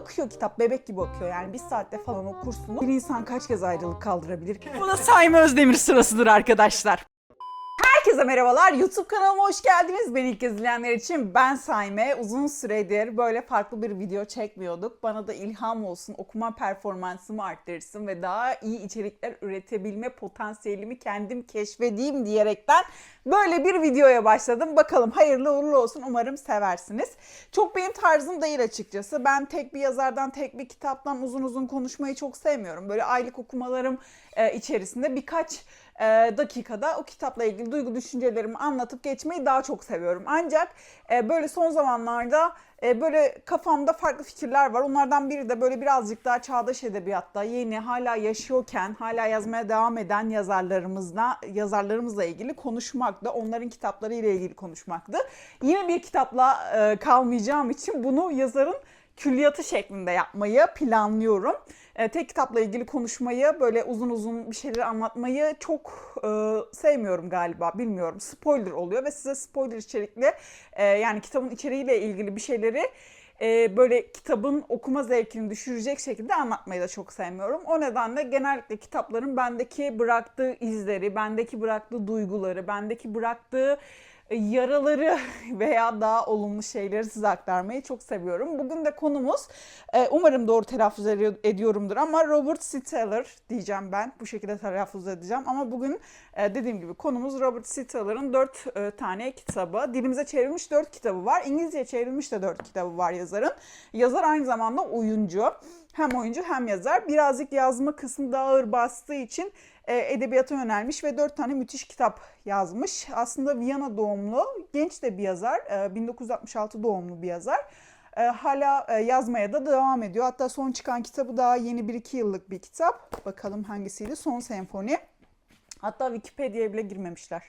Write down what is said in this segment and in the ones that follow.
akıyor kitap bebek gibi akıyor yani bir saatte falan okursunuz. Bir insan kaç kez ayrılık kaldırabilir? Bu da Saime Özdemir sırasıdır arkadaşlar. Herkese merhabalar. YouTube kanalıma hoş geldiniz. Beni ilk izleyenler için ben Saime. Uzun süredir böyle farklı bir video çekmiyorduk. Bana da ilham olsun, okuma performansımı arttırsın ve daha iyi içerikler üretebilme potansiyelimi kendim keşfedeyim diyerekten böyle bir videoya başladım. Bakalım hayırlı uğurlu olsun. Umarım seversiniz. Çok benim tarzım değil açıkçası. Ben tek bir yazardan, tek bir kitaptan uzun uzun konuşmayı çok sevmiyorum. Böyle aylık okumalarım e, içerisinde birkaç e, dakikada o kitapla ilgili duygu düşüncelerimi anlatıp geçmeyi daha çok seviyorum. Ancak e, böyle son zamanlarda e, böyle kafamda farklı fikirler var. Onlardan biri de böyle birazcık daha çağdaş edebiyatta yeni hala yaşıyorken hala yazmaya devam eden yazarlarımızla yazarlarımızla ilgili konuşmaktı. Onların kitapları ile ilgili konuşmaktı. Yine bir kitapla e, kalmayacağım için bunu yazarın külliyatı şeklinde yapmayı planlıyorum. E, tek kitapla ilgili konuşmayı, böyle uzun uzun bir şeyler anlatmayı çok e, sevmiyorum galiba, bilmiyorum. Spoiler oluyor ve size spoiler içerikli, e, yani kitabın içeriğiyle ilgili bir şeyleri e, böyle kitabın okuma zevkini düşürecek şekilde anlatmayı da çok sevmiyorum. O nedenle genellikle kitapların bendeki bıraktığı izleri, bendeki bıraktığı duyguları, bendeki bıraktığı yaraları veya daha olumlu şeyleri size aktarmayı çok seviyorum. Bugün de konumuz e, umarım doğru telaffuz ediyor- ediyorumdur ama Robert C. Teller diyeceğim ben. Bu şekilde telaffuz edeceğim ama bugün e, dediğim gibi konumuz Robert C. Teller'ın 4 tane kitabı. Dilimize çevrilmiş 4 kitabı var. İngilizceye çevrilmiş de 4 kitabı var yazarın. Yazar aynı zamanda oyuncu. Hem oyuncu hem yazar. Birazcık yazma kısmı daha ağır bastığı için e, edebiyata yönelmiş ve dört tane müthiş kitap yazmış. Aslında Viyana doğumlu, genç de bir yazar, e, 1966 doğumlu bir yazar. E, hala e, yazmaya da devam ediyor. Hatta son çıkan kitabı daha yeni 1-2 yıllık bir kitap. Bakalım hangisiydi? Son Senfoni. Hatta Wikipedia'ya bile girmemişler.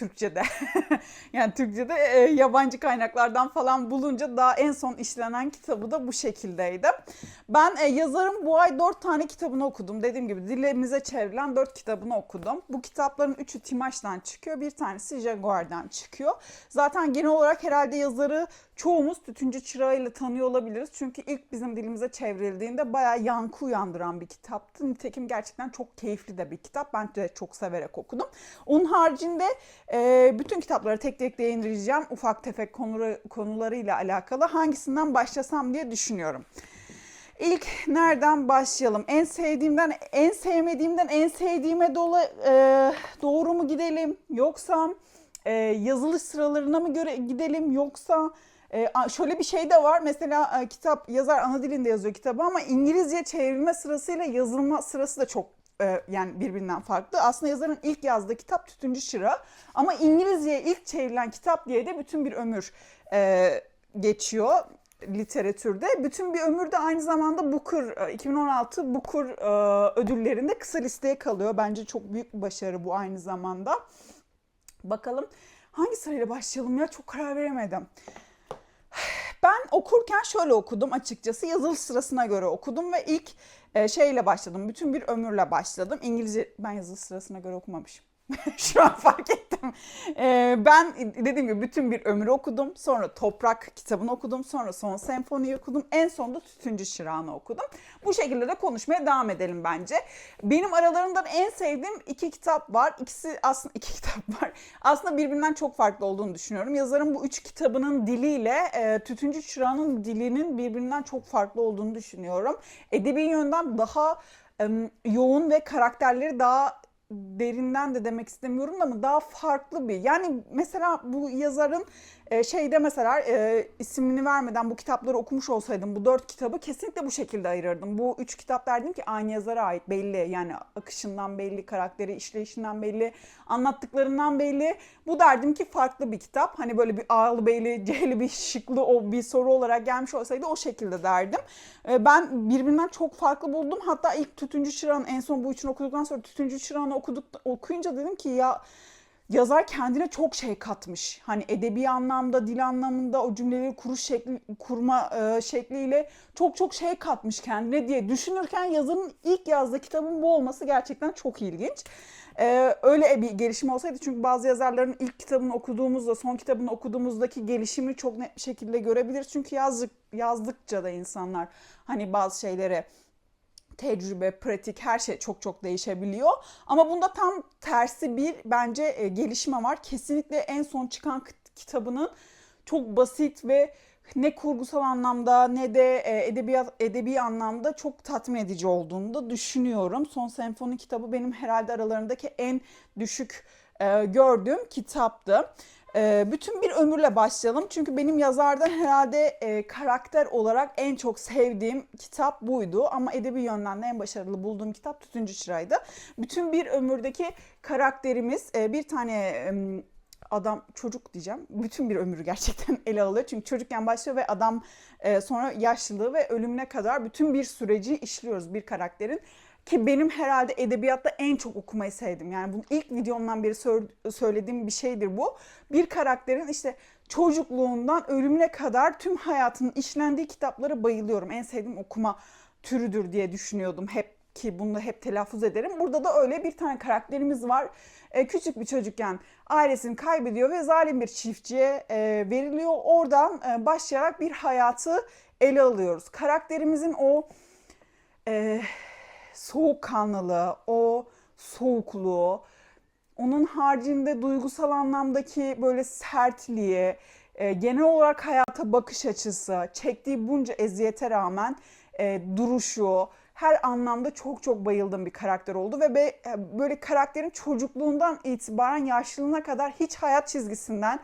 Türkçe'de. yani Türkçe'de e, yabancı kaynaklardan falan bulunca daha en son işlenen kitabı da bu şekildeydi. Ben e, yazarın bu ay dört tane kitabını okudum. Dediğim gibi dilimize çevrilen dört kitabını okudum. Bu kitapların üçü Timaş'tan çıkıyor. Bir tanesi Jaguar'dan çıkıyor. Zaten genel olarak herhalde yazarı çoğumuz Tütüncü Çırağı ile tanıyor olabiliriz. Çünkü ilk bizim dilimize çevrildiğinde bayağı yankı uyandıran bir kitaptı. Nitekim gerçekten çok keyifli de bir kitap. Ben de çok severek okudum. Onun haricinde e, bütün kitapları tek tek değindireceğim. Ufak tefek konuları, konularıyla alakalı. Hangisinden başlasam diye düşünüyorum. İlk nereden başlayalım? En sevdiğimden, en sevmediğimden en sevdiğime dola, e, doğru mu gidelim? Yoksa e, yazılış sıralarına mı göre gidelim? Yoksa e, şöyle bir şey de var. Mesela e, kitap yazar ana dilinde yazıyor kitabı ama İngilizce çevrilme sırasıyla yazılma sırası da çok e, yani birbirinden farklı. Aslında yazarın ilk yazdığı kitap Tütüncü Çırağı ama İngilizceye ilk çevrilen kitap diye de bütün bir ömür e, geçiyor literatürde. Bütün bir ömür de aynı zamanda Booker, e, 2016 Booker e, ödüllerinde kısa listeye kalıyor. Bence çok büyük bir başarı bu aynı zamanda. Bakalım hangi sırayla başlayalım ya çok karar veremedim. Ben okurken şöyle okudum açıkçası. Yazılı sırasına göre okudum ve ilk e, şeyle başladım. Bütün bir ömürle başladım. İngilizce ben yazılı sırasına göre okumamışım. Şu an fark ettim. E, ben dediğim gibi bütün bir ömrü okudum. Sonra Toprak kitabını okudum. Sonra Son Senfoni'yi okudum. En sonunda Tütüncü Çırağı'nı okudum. Bu şekilde de konuşmaya devam edelim bence. Benim aralarından en sevdiğim iki kitap var. İkisi aslında iki kitap var. Aslında birbirinden çok farklı olduğunu düşünüyorum. Yazarın bu üç kitabının diliyle e, Tütüncü Çırağı'nın dilinin birbirinden çok farklı olduğunu düşünüyorum. Edebi yönden daha yoğun ve karakterleri daha derinden de demek istemiyorum ama daha farklı bir. Yani mesela bu yazarın e, şeyde mesela e, ismini vermeden bu kitapları okumuş olsaydım bu dört kitabı kesinlikle bu şekilde ayırırdım. Bu üç kitap derdim ki aynı yazara ait belli yani akışından belli, karakteri işleyişinden belli, anlattıklarından belli. Bu derdim ki farklı bir kitap. Hani böyle bir ağlı beyli, cehli bir şıklı o bir soru olarak gelmiş olsaydı o şekilde derdim. E, ben birbirinden çok farklı buldum. Hatta ilk Tütüncü Çırağan en son bu üçünü okuduktan sonra Tütüncü Çırağan'ı okuduk, okuyunca dedim ki ya yazar kendine çok şey katmış. Hani edebi anlamda, dil anlamında o cümleleri kuruş şekli, kurma e, şekliyle çok çok şey katmış kendine diye düşünürken yazarın ilk yazdığı kitabın bu olması gerçekten çok ilginç. Ee, öyle bir gelişim olsaydı çünkü bazı yazarların ilk kitabını okuduğumuzda son kitabını okuduğumuzdaki gelişimi çok net bir şekilde görebiliriz. Çünkü yazdık, yazdıkça da insanlar hani bazı şeylere tecrübe, pratik her şey çok çok değişebiliyor. Ama bunda tam tersi bir bence e, gelişme var. Kesinlikle en son çıkan kitabının çok basit ve ne kurgusal anlamda ne de e, edebiyat edebi anlamda çok tatmin edici olduğunu da düşünüyorum. Son Senfoni kitabı benim herhalde aralarındaki en düşük e, gördüğüm kitaptı. E, bütün bir ömürle başlayalım. Çünkü benim yazardan herhalde e, karakter olarak en çok sevdiğim kitap buydu. Ama edebi yönden de en başarılı bulduğum kitap Tütüncü Çıra'ydı. Bütün bir ömürdeki karakterimiz e, bir tane e, adam çocuk diyeceğim. Bütün bir ömrü gerçekten ele alıyor. Çünkü çocukken başlıyor ve adam e, sonra yaşlılığı ve ölümüne kadar bütün bir süreci işliyoruz bir karakterin. Ki benim herhalde edebiyatta en çok okumayı sevdim. Yani bunu ilk videomdan beri sö- söylediğim bir şeydir bu. Bir karakterin işte çocukluğundan ölümüne kadar tüm hayatının işlendiği kitaplara bayılıyorum. En sevdiğim okuma türüdür diye düşünüyordum hep ki bunu hep telaffuz ederim. Burada da öyle bir tane karakterimiz var. E, küçük bir çocukken ailesini kaybediyor ve zalim bir çiftçiye e, veriliyor. Oradan e, başlayarak bir hayatı ele alıyoruz. Karakterimizin o e, soğukkanlılığı, o soğukluğu, onun haricinde duygusal anlamdaki böyle sertliği, e, genel olarak hayata bakış açısı, çektiği bunca eziyete rağmen e, duruşu, her anlamda çok çok bayıldığım bir karakter oldu ve be, e, böyle karakterin çocukluğundan itibaren yaşlılığına kadar hiç hayat çizgisinden,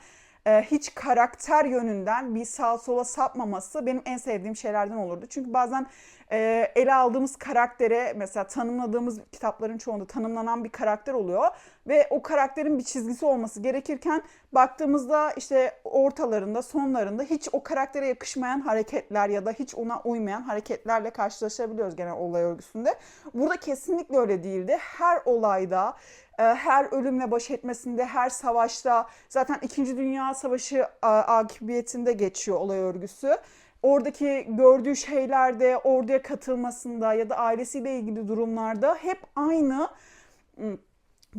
e, hiç karakter yönünden bir sağa sola sapmaması benim en sevdiğim şeylerden olurdu. Çünkü bazen e, ele aldığımız karaktere mesela tanımladığımız kitapların çoğunda tanımlanan bir karakter oluyor ve o karakterin bir çizgisi olması gerekirken baktığımızda işte ortalarında sonlarında hiç o karaktere yakışmayan hareketler ya da hiç ona uymayan hareketlerle karşılaşabiliyoruz genel olay örgüsünde. Burada kesinlikle öyle değildi. Her olayda e, her ölümle baş etmesinde, her savaşta zaten 2. Dünya Savaşı akıbiyetinde geçiyor olay örgüsü oradaki gördüğü şeylerde, orduya katılmasında ya da ailesiyle ilgili durumlarda hep aynı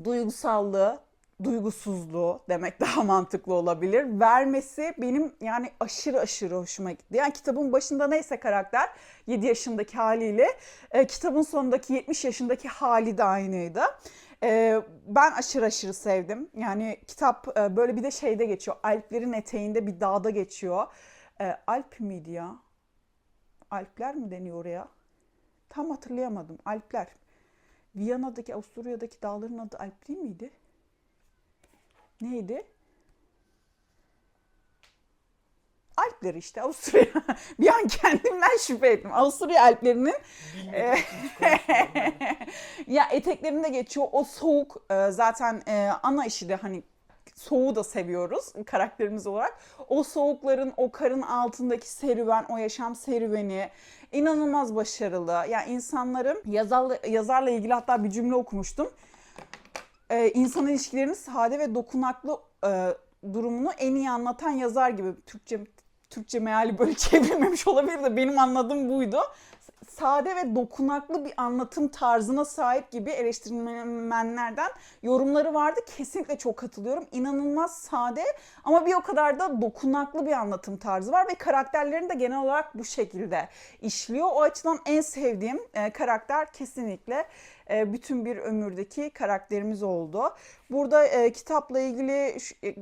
duygusallığı, duygusuzluğu demek daha mantıklı olabilir. Vermesi benim yani aşırı aşırı hoşuma gitti. Yani kitabın başında neyse karakter 7 yaşındaki haliyle e, kitabın sonundaki 70 yaşındaki hali de aynıydı. E, ben aşırı aşırı sevdim. Yani kitap e, böyle bir de şeyde geçiyor. Alplerin eteğinde bir dağda geçiyor. E, Alp miydi ya? Alpler mi deniyor oraya? Tam hatırlayamadım. Alpler. Viyana'daki, Avusturya'daki dağların adı Alp değil miydi? Neydi? Alpler işte Avusturya. bir an kendimden şüphe ettim. Avusturya Alplerinin e, ya eteklerinde geçiyor. O soğuk e, zaten e, ana işi de hani soğuğu da seviyoruz karakterimiz olarak. O soğukların, o karın altındaki serüven, o yaşam serüveni inanılmaz başarılı. Yani insanların yazarla, yazarla ilgili hatta bir cümle okumuştum. Ee, insan ilişkilerinin sade ve dokunaklı e, durumunu en iyi anlatan yazar gibi. Türkçe Türkçe meali böyle çevrilmemiş olabilir de benim anladığım buydu sade ve dokunaklı bir anlatım tarzına sahip gibi eleştirmenlerden yorumları vardı. Kesinlikle çok katılıyorum. İnanılmaz sade ama bir o kadar da dokunaklı bir anlatım tarzı var ve karakterlerini de genel olarak bu şekilde işliyor. O açıdan en sevdiğim e, karakter kesinlikle e, bütün bir ömürdeki karakterimiz oldu. Burada e, kitapla ilgili e,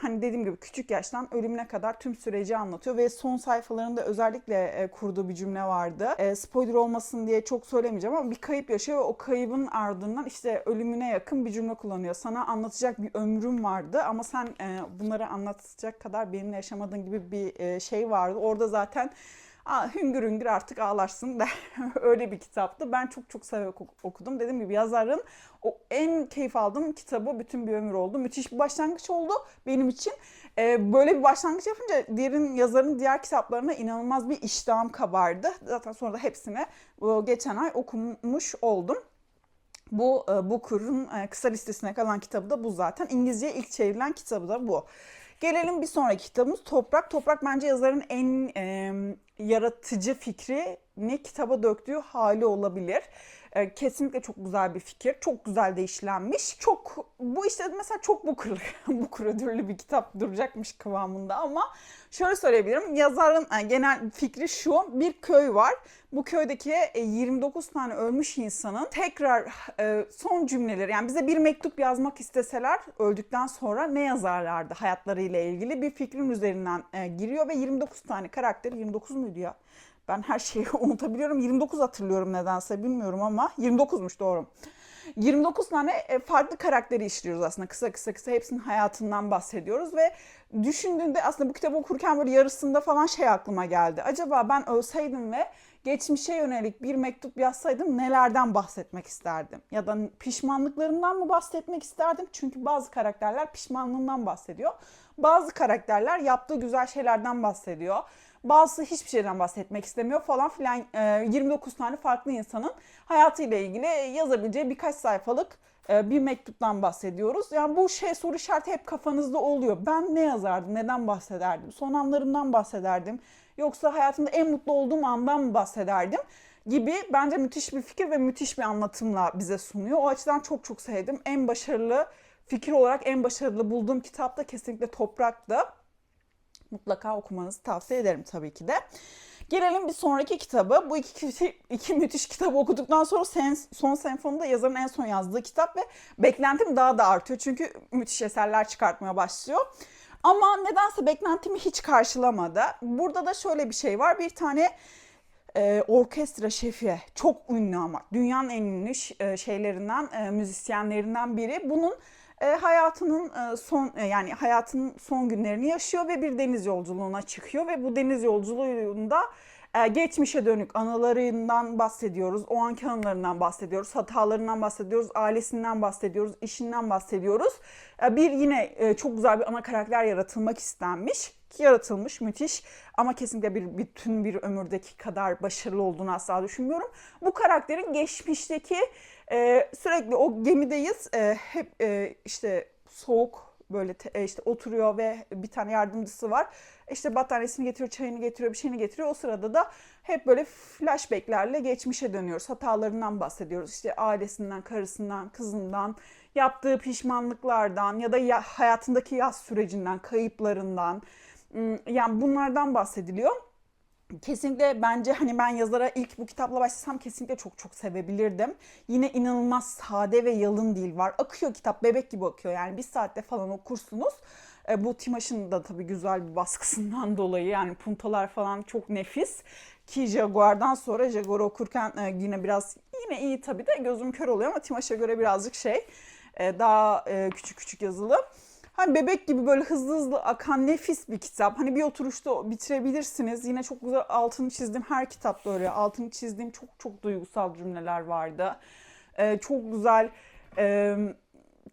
hani dediğim gibi küçük yaştan ölümüne kadar tüm süreci anlatıyor ve son sayfalarında özellikle e, kurduğu bir cümle vardı. E, spoiler olmasın diye çok söylemeyeceğim ama bir kayıp yaşıyor ve o kaybın ardından işte ölümüne yakın bir cümle kullanıyor. Sana anlatacak bir ömrüm vardı ama sen e, bunları anlatacak kadar benimle yaşamadığın gibi bir e, şey vardı. Orada zaten Aa, hüngür hüngür artık ağlarsın de öyle bir kitaptı. Ben çok çok severek okudum. Dediğim gibi yazarın o en keyif aldığım kitabı bütün bir ömür oldu. Müthiş bir başlangıç oldu benim için. Ee, böyle bir başlangıç yapınca diğerin yazarın diğer kitaplarına inanılmaz bir iştahım kabardı. Zaten sonra da hepsini bu geçen ay okumuş oldum. Bu e, Booker'ın e, kısa listesine kalan kitabı da bu zaten. İngilizceye ilk çevrilen kitabı da bu. Gelelim bir sonraki kitabımız Toprak. Toprak bence yazarın en e, yaratıcı fikri ne kitaba döktüğü hali olabilir. E, kesinlikle çok güzel bir fikir. Çok güzel de işlenmiş. Çok bu işte mesela çok bu kır, bu ödüllü bir kitap duracakmış kıvamında ama şöyle söyleyebilirim. Yazarın yani genel fikri şu. Bir köy var. Bu köydeki e, 29 tane ölmüş insanın tekrar e, son cümleleri yani bize bir mektup yazmak isteseler öldükten sonra ne yazarlardı hayatlarıyla ilgili bir fikrin üzerinden e, giriyor ve 29 tane karakter 29 muydu ya? Ben her şeyi unutabiliyorum. 29 hatırlıyorum nedense bilmiyorum ama 29'muş doğru. 29 tane e, farklı karakteri işliyoruz aslında kısa kısa kısa hepsinin hayatından bahsediyoruz ve düşündüğünde aslında bu kitabı okurken böyle yarısında falan şey aklıma geldi. Acaba ben ölseydim ve geçmişe yönelik bir mektup yazsaydım nelerden bahsetmek isterdim? Ya da pişmanlıklarımdan mı bahsetmek isterdim? Çünkü bazı karakterler pişmanlığından bahsediyor. Bazı karakterler yaptığı güzel şeylerden bahsediyor. Bazısı hiçbir şeyden bahsetmek istemiyor falan filan. E, 29 tane farklı insanın hayatıyla ilgili yazabileceği birkaç sayfalık e, bir mektuptan bahsediyoruz. Yani bu şey soru işareti hep kafanızda oluyor. Ben ne yazardım, neden bahsederdim? Son anlarımdan bahsederdim. Yoksa hayatımda en mutlu olduğum andan mı bahsederdim? Gibi bence müthiş bir fikir ve müthiş bir anlatımla bize sunuyor. O açıdan çok çok sevdim. En başarılı fikir olarak en başarılı bulduğum kitap da kesinlikle Toprak'tı. Mutlaka okumanızı tavsiye ederim tabii ki de. Gelelim bir sonraki kitabı. Bu iki, kişi, iki müthiş kitabı okuduktan sonra sen, Son Senfoni'de yazarın en son yazdığı kitap ve beklentim daha da artıyor. Çünkü müthiş eserler çıkartmaya başlıyor. Ama nedense beklentimi hiç karşılamadı. Burada da şöyle bir şey var. Bir tane e, orkestra şefi çok ünlü ama dünyanın en ünlü e, şeylerinden e, müzisyenlerinden biri. Bunun e, hayatının e, son e, yani hayatının son günlerini yaşıyor ve bir deniz yolculuğuna çıkıyor ve bu deniz yolculuğunda geçmişe dönük anılarından bahsediyoruz, o anki anılarından bahsediyoruz, hatalarından bahsediyoruz, ailesinden bahsediyoruz, işinden bahsediyoruz. Bir yine çok güzel bir ana karakter yaratılmak istenmiş ki yaratılmış müthiş ama kesinlikle bir bütün bir ömürdeki kadar başarılı olduğunu asla düşünmüyorum. Bu karakterin geçmişteki e, sürekli o gemideyiz e, hep e, işte soğuk böyle te, e, işte oturuyor ve bir tane yardımcısı var. İşte battaniyesini getiriyor, çayını getiriyor, bir şeyini getiriyor. O sırada da hep böyle flashbacklerle geçmişe dönüyoruz. Hatalarından bahsediyoruz. İşte ailesinden, karısından, kızından, yaptığı pişmanlıklardan ya da ya, hayatındaki yaz sürecinden, kayıplarından. Yani bunlardan bahsediliyor kesinlikle bence hani ben yazara ilk bu kitapla başlasam kesinlikle çok çok sevebilirdim. Yine inanılmaz sade ve yalın dil var. Akıyor kitap bebek gibi akıyor yani bir saatte falan okursunuz. E, bu Timaş'ın da tabii güzel bir baskısından dolayı yani puntalar falan çok nefis. Ki Jaguar'dan sonra Jaguar okurken e, yine biraz yine iyi tabii de gözüm kör oluyor ama Timaş'a göre birazcık şey e, daha e, küçük küçük yazılı. Hani bebek gibi böyle hızlı hızlı akan nefis bir kitap. Hani bir oturuşta bitirebilirsiniz. Yine çok güzel altını çizdim. Her kitapta öyle altını çizdiğim çok çok duygusal cümleler vardı. Ee, çok güzel e,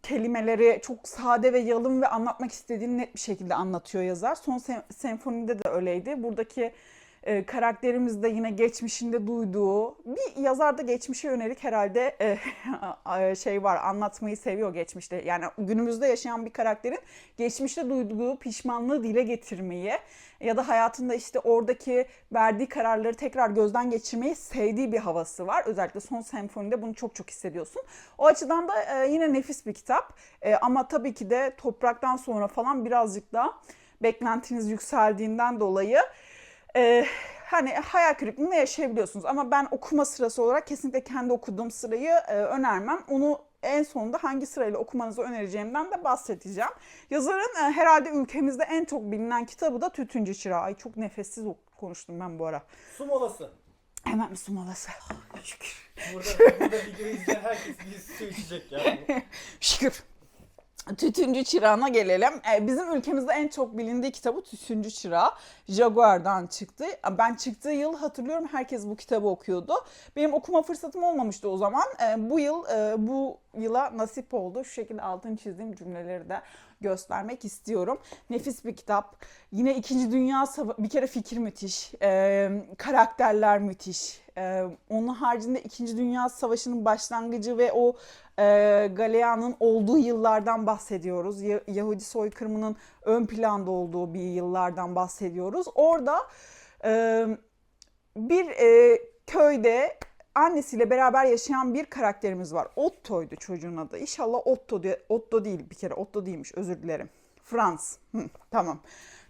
kelimeleri çok sade ve yalın ve anlatmak istediğini net bir şekilde anlatıyor yazar. Son sen- senfonide de öyleydi. Buradaki e, karakterimiz yine geçmişinde duyduğu bir yazarda geçmişe yönelik herhalde e, şey var anlatmayı seviyor geçmişte. Yani günümüzde yaşayan bir karakterin geçmişte duyduğu pişmanlığı dile getirmeyi ya da hayatında işte oradaki verdiği kararları tekrar gözden geçirmeyi sevdiği bir havası var. Özellikle son senfonide bunu çok çok hissediyorsun. O açıdan da e, yine nefis bir kitap. E, ama tabii ki de topraktan sonra falan birazcık daha beklentiniz yükseldiğinden dolayı e, hani hayal kırıklığında yaşayabiliyorsunuz. Ama ben okuma sırası olarak kesinlikle kendi okuduğum sırayı e, önermem. Onu en sonunda hangi sırayla okumanızı önereceğimden de bahsedeceğim. Yazarın e, herhalde ülkemizde en çok bilinen kitabı da Tütüncü Çırağı. Ay çok nefessiz konuştum ben bu ara. Su molası. Hemen bir su molası. Şükür. Burada, burada videoyu izleyen herkes bir su içecek ya. Şükür. Tütüncü Çırağı'na gelelim. Ee, bizim ülkemizde en çok bilindiği kitabı Tütüncü Çırağı. Jaguar'dan çıktı. Ben çıktığı yıl hatırlıyorum herkes bu kitabı okuyordu. Benim okuma fırsatım olmamıştı o zaman. Ee, bu yıl e, bu yıla nasip oldu. Şu şekilde altını çizdiğim cümleleri de göstermek istiyorum. Nefis bir kitap. Yine 2. Dünya Savaşı, bir kere fikir müthiş. Ee, karakterler müthiş. Ee, onun haricinde 2. Dünya Savaşı'nın başlangıcı ve o e, Galean'ın olduğu yıllardan bahsediyoruz. Ya- Yahudi soykırımının ön planda olduğu bir yıllardan bahsediyoruz. Orada e, bir e, köyde annesiyle beraber yaşayan bir karakterimiz var. Otto'ydu çocuğun adı. İnşallah Otto diye Otto değil bir kere. Otto değilmiş. Özür dilerim. Frans. Hı, tamam.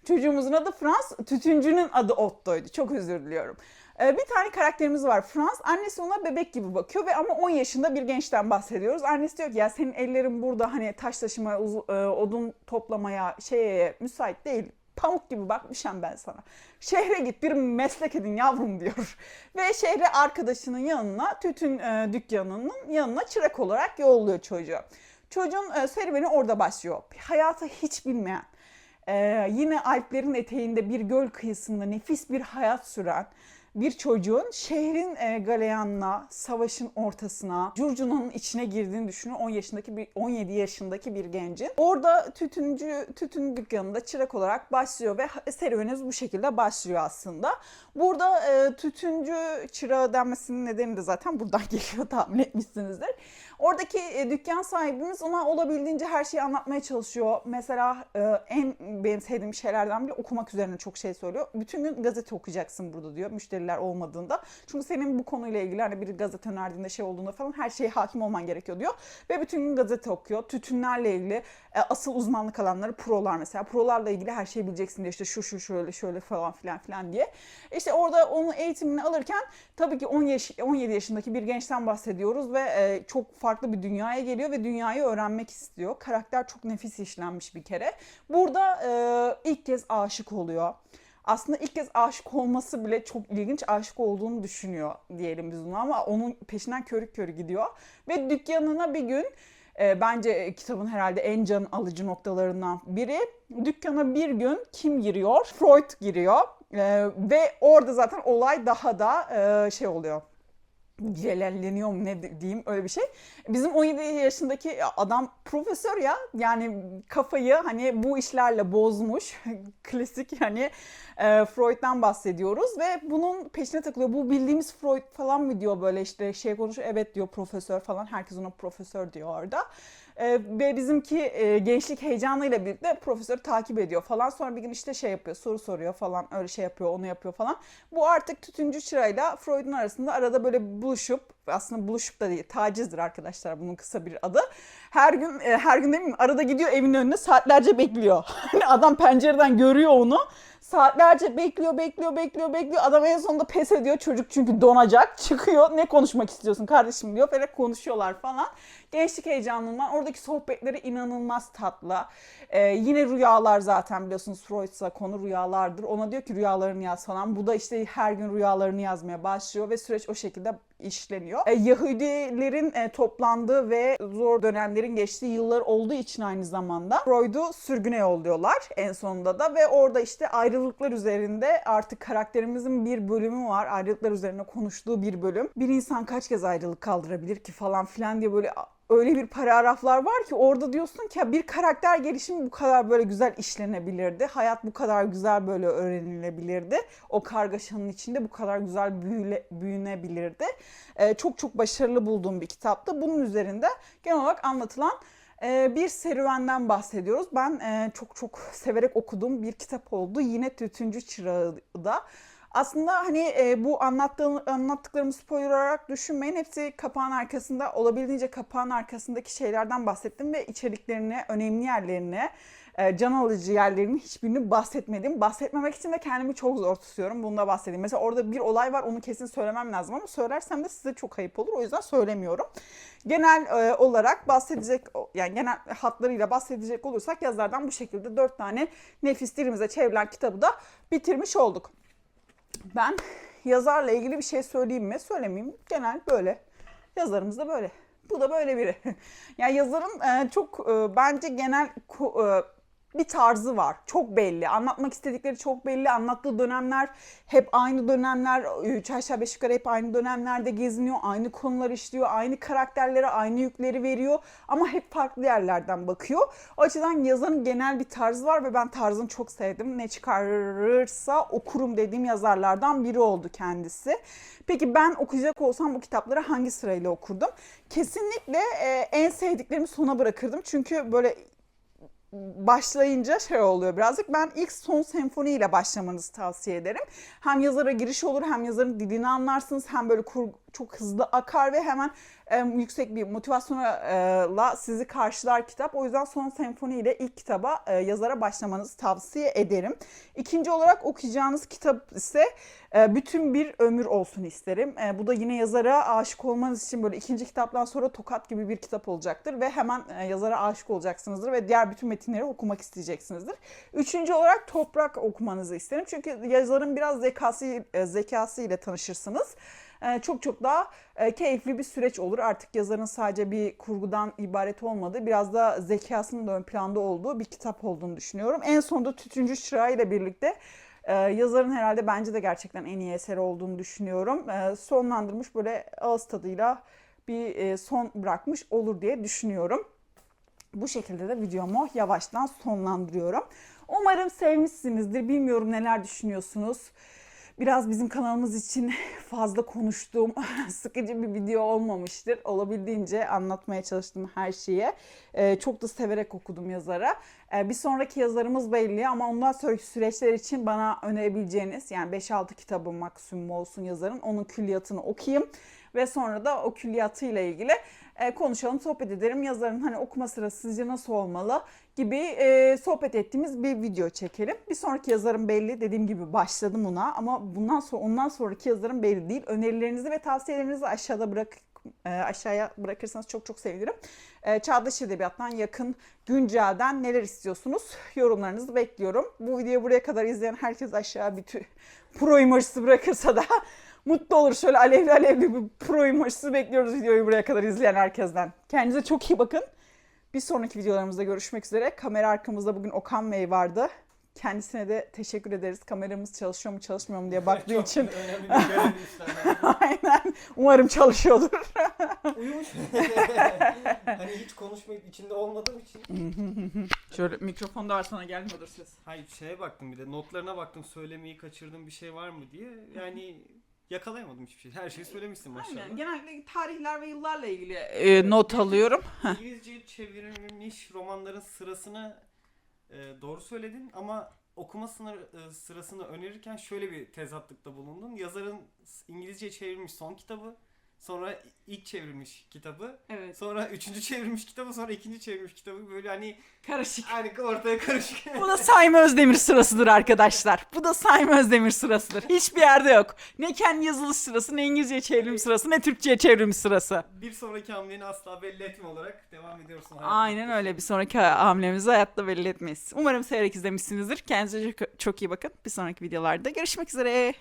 Çocuğumuzun adı Frans. Tütüncünün adı Otto'ydu. Çok özür diliyorum. Ee, bir tane karakterimiz var Frans. Annesi ona bebek gibi bakıyor ve ama 10 yaşında bir gençten bahsediyoruz. Annesi diyor ki ya senin ellerin burada hani taş taşımaya, e, odun toplamaya, şeye müsait değil. Pamuk gibi bakmışım ben sana. Şehre git bir meslek edin yavrum diyor. Ve şehre arkadaşının yanına tütün e, dükkanının yanına çırak olarak yolluyor çocuğu. Çocuğun e, serüveni orada başlıyor. Hayatı hiç bilmeyen, ee, yine Alplerin eteğinde bir göl kıyısında nefis bir hayat süren bir çocuğun şehrin e, galeyanına, savaşın ortasına, curcunanın içine girdiğini düşünün 10 yaşındaki bir 17 yaşındaki bir gencin. Orada tütüncü tütün dükkanında çırak olarak başlıyor ve serüveniniz bu şekilde başlıyor aslında. Burada e, tütüncü çırağı denmesinin nedeni de zaten buradan geliyor tahmin etmişsinizdir. Oradaki e, dükkan sahibimiz ona olabildiğince her şeyi anlatmaya çalışıyor. Mesela e, en benim sevdiğim şeylerden biri okumak üzerine çok şey söylüyor. Bütün gün gazete okuyacaksın burada diyor müşteriler olmadığında. Çünkü senin bu konuyla ilgili hani bir gazete önerdiğinde şey olduğunda falan her şeye hakim olman gerekiyor diyor. Ve bütün gün gazete okuyor. Tütünlerle ilgili e, asıl uzmanlık alanları prolar mesela. Prolarla ilgili her şeyi bileceksin diye işte şu şu şöyle şöyle falan filan filan diye. İşte orada onun eğitimini alırken tabii ki 10 yaş, 17 yaşındaki bir gençten bahsediyoruz ve çok farklı bir dünyaya geliyor ve dünyayı öğrenmek istiyor. Karakter çok nefis işlenmiş bir kere. Burada e, ilk kez aşık oluyor. Aslında ilk kez aşık olması bile çok ilginç aşık olduğunu düşünüyor diyelim biz ona ama onun peşinden körük körü gidiyor. Ve dükkanına bir gün e, bence kitabın herhalde en can alıcı noktalarından biri. Dükkana bir gün kim giriyor? Freud giriyor. E, ve orada zaten olay daha da e, şey oluyor celalleniyor mu ne diyeyim öyle bir şey. Bizim 17 yaşındaki adam profesör ya yani kafayı hani bu işlerle bozmuş. Klasik hani e, Freud'dan bahsediyoruz ve bunun peşine takılıyor. Bu bildiğimiz Freud falan mı diyor böyle işte şey konuşuyor. Evet diyor profesör falan. Herkes ona profesör diyor orada. E, ve bizimki e, gençlik heyecanıyla birlikte profesörü takip ediyor falan. Sonra bir gün işte şey yapıyor, soru soruyor falan, öyle şey yapıyor, onu yapıyor falan. Bu artık tütüncü çırayla Freud'un arasında arada böyle buluşup, aslında buluşup da değil, tacizdir arkadaşlar bunun kısa bir adı. Her gün, e, her gün demeyeyim, arada gidiyor evin önüne saatlerce bekliyor. Hani adam pencereden görüyor onu. Saatlerce bekliyor, bekliyor, bekliyor, bekliyor. Adam en sonunda pes ediyor. Çocuk çünkü donacak. Çıkıyor. Ne konuşmak istiyorsun kardeşim diyor. Böyle konuşuyorlar falan. Gençlik heyecanından. Oradaki sohbetleri inanılmaz tatlı. Ee, yine rüyalar zaten biliyorsunuz Freud'sa konu rüyalardır. Ona diyor ki rüyalarını yaz falan. Bu da işte her gün rüyalarını yazmaya başlıyor ve süreç o şekilde işleniyor. E, Yahudilerin e, toplandığı ve zor dönemlerin geçtiği yıllar olduğu için aynı zamanda Freud'u sürgüne yolluyorlar en sonunda da ve orada işte ayrılıklar üzerinde artık karakterimizin bir bölümü var. Ayrılıklar üzerine konuştuğu bir bölüm. Bir insan kaç kez ayrılık kaldırabilir ki falan filan diye böyle öyle bir paragraflar var ki orada diyorsun ki bir karakter gelişimi bu kadar böyle güzel işlenebilirdi. Hayat bu kadar güzel böyle öğrenilebilirdi. O kargaşanın içinde bu kadar güzel büyüle, büyünebilirdi. Ee, çok çok başarılı bulduğum bir kitaptı. Bunun üzerinde genel olarak anlatılan bir serüvenden bahsediyoruz. Ben e, çok çok severek okuduğum bir kitap oldu. Yine Tütüncü Çırağı da. Aslında hani e, bu anlattığım, anlattıklarımı spoiler olarak düşünmeyin. Hepsi kapağın arkasında olabildiğince kapağın arkasındaki şeylerden bahsettim ve içeriklerini, önemli yerlerini, e, can alıcı yerlerinin hiçbirini bahsetmedim. Bahsetmemek için de kendimi çok zor tutuyorum. Bunu da bahsedeyim. Mesela orada bir olay var onu kesin söylemem lazım ama söylersem de size çok ayıp olur. O yüzden söylemiyorum. Genel e, olarak bahsedecek yani genel hatlarıyla bahsedecek olursak yazardan bu şekilde dört tane nefis dilimize çevrilen kitabı da bitirmiş olduk. Ben yazarla ilgili bir şey söyleyeyim mi? Söylemeyeyim. Genel böyle. Yazarımız da böyle. Bu da böyle biri. yani yazarın e, çok e, bence genel e, bir tarzı var. Çok belli. Anlatmak istedikleri çok belli. Anlattığı dönemler hep aynı dönemler. Üç aşağı beş yukarı hep aynı dönemlerde geziniyor. Aynı konular işliyor. Aynı karakterlere aynı yükleri veriyor. Ama hep farklı yerlerden bakıyor. O açıdan yazarın genel bir tarzı var ve ben tarzını çok sevdim. Ne çıkarırsa okurum dediğim yazarlardan biri oldu kendisi. Peki ben okuyacak olsam bu kitapları hangi sırayla okurdum? Kesinlikle e, en sevdiklerimi sona bırakırdım. Çünkü böyle başlayınca şey oluyor birazcık. Ben ilk son senfoni ile başlamanızı tavsiye ederim. Hem yazara giriş olur hem yazarın dilini anlarsınız hem böyle kur, çok hızlı akar ve hemen e, yüksek bir motivasyonla sizi karşılar kitap. O yüzden son senfoni ile ilk kitaba e, yazara başlamanızı tavsiye ederim. İkinci olarak okuyacağınız kitap ise e, bütün bir ömür olsun isterim. E, bu da yine yazara aşık olmanız için böyle ikinci kitaptan sonra tokat gibi bir kitap olacaktır ve hemen e, yazara aşık olacaksınızdır ve diğer bütün metinleri okumak isteyeceksinizdir. Üçüncü olarak Toprak okumanızı isterim. Çünkü yazarın biraz zekası e, zekası ile tanışırsınız. E, çok çok daha e, keyifli bir süreç olur. Artık yazarın sadece bir kurgudan ibaret olmadığı, biraz da zekasının da ön planda olduğu bir kitap olduğunu düşünüyorum. En sonunda Tütüncü Çırağı ile birlikte ee, yazarın herhalde bence de gerçekten en iyi eseri olduğunu düşünüyorum. Ee, sonlandırmış böyle ağız tadıyla bir e, son bırakmış olur diye düşünüyorum. Bu şekilde de videomu yavaştan sonlandırıyorum. Umarım sevmişsinizdir. Bilmiyorum neler düşünüyorsunuz. Biraz bizim kanalımız için fazla konuştuğum sıkıcı bir video olmamıştır. Olabildiğince anlatmaya çalıştım her şeye. Ee, çok da severek okudum yazara. Ee, bir sonraki yazarımız belli ama ondan sonraki süreçler için bana önerebileceğiniz yani 5-6 kitabı maksimum olsun yazarın. Onun külliyatını okuyayım ve sonra da o külliyatıyla ilgili e, konuşalım, sohbet ederim. Yazarın hani okuma sırası sizce nasıl olmalı gibi e, sohbet ettiğimiz bir video çekelim. Bir sonraki yazarım belli. Dediğim gibi başladım ona ama bundan sonra ondan sonraki yazarım belli değil. Önerilerinizi ve tavsiyelerinizi aşağıda bırak e, aşağıya bırakırsanız çok çok sevinirim. E, Çağdaş Edebiyat'tan yakın, güncelden neler istiyorsunuz? Yorumlarınızı bekliyorum. Bu videoyu buraya kadar izleyen herkes aşağı bir tü- pro emojisi bırakırsa da mutlu olur. Şöyle alevli alevli bir pro emojisi bekliyoruz videoyu buraya kadar izleyen herkesten. Kendinize çok iyi bakın. Bir sonraki videolarımızda görüşmek üzere. Kamera arkamızda bugün Okan Bey vardı. Kendisine de teşekkür ederiz. Kameramız çalışıyor mu çalışmıyor mu diye baktığı Çok için. önemli bir görev üstlendim. Aynen. Umarım çalışıyordur. Uyumuş. hani hiç konuşmayıp içinde olmadığım için. Şöyle mikrofon da var sana gelmiyordur ses. Hayır şeye baktım bir de notlarına baktım söylemeyi kaçırdığım bir şey var mı diye. Yani yakalayamadım hiçbir şey. Her şeyi söylemişsin maşallah. Aynen. Genellikle tarihler ve yıllarla ilgili e, not alıyorum. İngilizce çevrilmiş romanların sırasını e, doğru söyledin ama okuma sınır, e, sırasını önerirken şöyle bir tezatlıkta bulundun. Yazarın İngilizce çevrilmiş son kitabı, sonra ilk çevrilmiş kitabı, Evet. sonra üçüncü çevrilmiş kitabı, sonra ikinci çevrilmiş kitabı böyle hani Karışık. hani ortaya karışık. Bu da Saim Özdemir sırasıdır arkadaşlar. Bu da Saim Özdemir sırasıdır. Hiçbir yerde yok. Ne kendi yazılış sırası, ne İngilizce çevrim sırası, ne Türkçe'ye çevrim sırası. bir sonraki hamleni asla belli etme olarak devam ediyorsun. Aynen öyle. Bir sonraki hamlemizi hayatta belli etmeyiz. Umarım severek izlemişsinizdir. Kendinize çok iyi bakın. Bir sonraki videolarda görüşmek üzere.